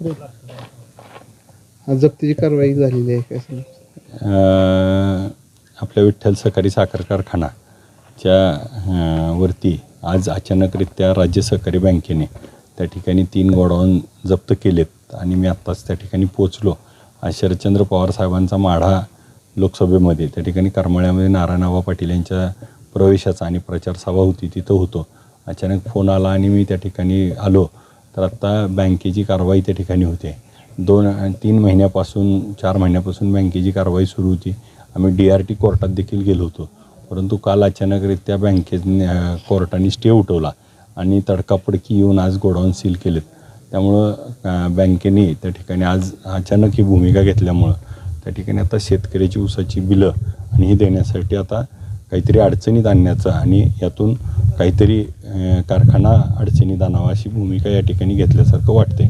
आज जप्तीची कारवाई झालेली आहे काय सांगा आपल्या विठ्ठल सहकारी साखर कारखानाच्या अ, वरती आज अचानकरित्या राज्य सहकारी बँकेने त्या ठिकाणी तीन गोडाऊन जप्त केलेत आणि मी आत्ताच त्या ठिकाणी पोचलो आज शरदचंद्र पवार साहेबांचा माढा लोकसभेमध्ये त्या ठिकाणी करमाळ्यामध्ये नारायणराव पाटील यांच्या प्रवेशाचा आणि प्रचार सभा होती तिथं होतो. अचानक फोन आला आणि मी त्या ठिकाणी आलो. तर आत्ता बँकेची कारवाई त्या ठिकाणी होते. दोन तीन महिन्यापासून चार महिन्यापासून बँकेची कारवाई सुरू होती. आम्ही डी आर टी कोर्टात देखील गेलो होतो. परंतु काल अचानकरीत्या बँकेने कोर्टाने स्टे उठवला आणि तडकापडकी येऊन आज गोडाऊन सील केलेत. त्यामुळं बँकेने त्या ठिकाणी आज अचानक ही भूमिका घेतल्यामुळं त्या ठिकाणी आता शेतकऱ्याची ऊसाची बिलं आणि ही देण्यासाठी आता काहीतरी अडचणीत आणण्याचं आणि यातून काहीतरी कारखाना अडचणीत आणावा अशी भूमिका या ठिकाणी घेतल्यासारखं वाटते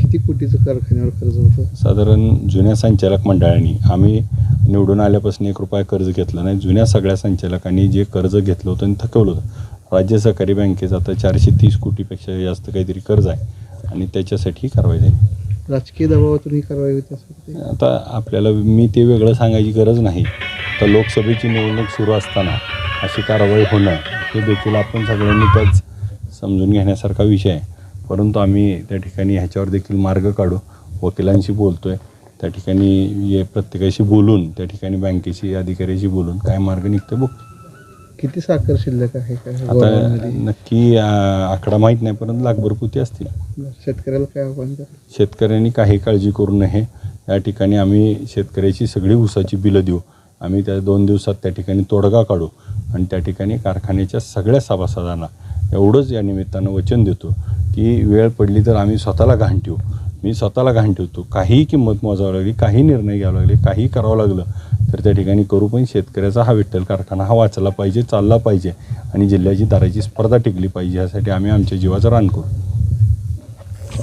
किती कोटीचं कारखान्यावर कर्ज होतं? साधारण जुन्या संचालक मंडळांनी आम्ही निवडून आल्यापासून एक रुपया कर्ज घेतलं नाही. जुन्या सगळ्या संचालकांनी जे कर्ज घेतलं होतं आणि थकवलं होतं. राज्य सहकारी बँकेचं आता चारशे तीस कोटीपेक्षा जास्त काहीतरी कर्ज आहे आणि त्याच्यासाठी कारवाई झाली. राजकीय दबावातून ही कारवाई होती. आता आपल्याला मी ते वेगळं सांगायची गरज नाही. तर लोकसभेची निवडणूक सुरू असताना अशी कारवाई होणं हे देखील आपण सगळ्यांनी त्याच समजून घेण्यासारखा विषय आहे. परंतु आम्ही त्या ठिकाणी ह्याच्यावर देखील मार्ग काढू. वकिलांशी बोलतो आहे त्या ठिकाणी प्रत्येकाशी बोलून त्या ठिकाणी बँकेशी अधिकाऱ्याशी बोलून काय मार्ग निघतो बघ. किती साखर शिल्लक आहे आता? नक्की आकडा माहीत नाही परंतु लाखभर पोती असतील. शेतकऱ्याला काय आव्हान शेतकऱ्यांनी काही काळजी करू नये. या ठिकाणी आम्ही शेतकऱ्याची सगळी ऊसाची बिलं देऊ. आम्ही त्या दोन दिवसात त्या ठिकाणी तोडगा काढू आणि त्या ठिकाणी कारखान्याच्या सगळ्या सभासदांना एवढंच या निमित्तानं वचन देतो की वेळ पडली तर आम्ही स्वतःला घाण ठेवू. मी स्वतःला घाण ठेवतो. काहीही किंमत मोजावं लागली काही निर्णय घ्यावं लागले काही करावं लागलं तर त्या ठिकाणी करू पण शेतकऱ्याचा हा विठ्ठल कारखाना हा वाचला पाहिजे चालला पाहिजे आणि जिल्ह्याची दाराची स्पर्धा टिकली पाहिजे यासाठी आम्ही आमच्या जीवाचं रान करू.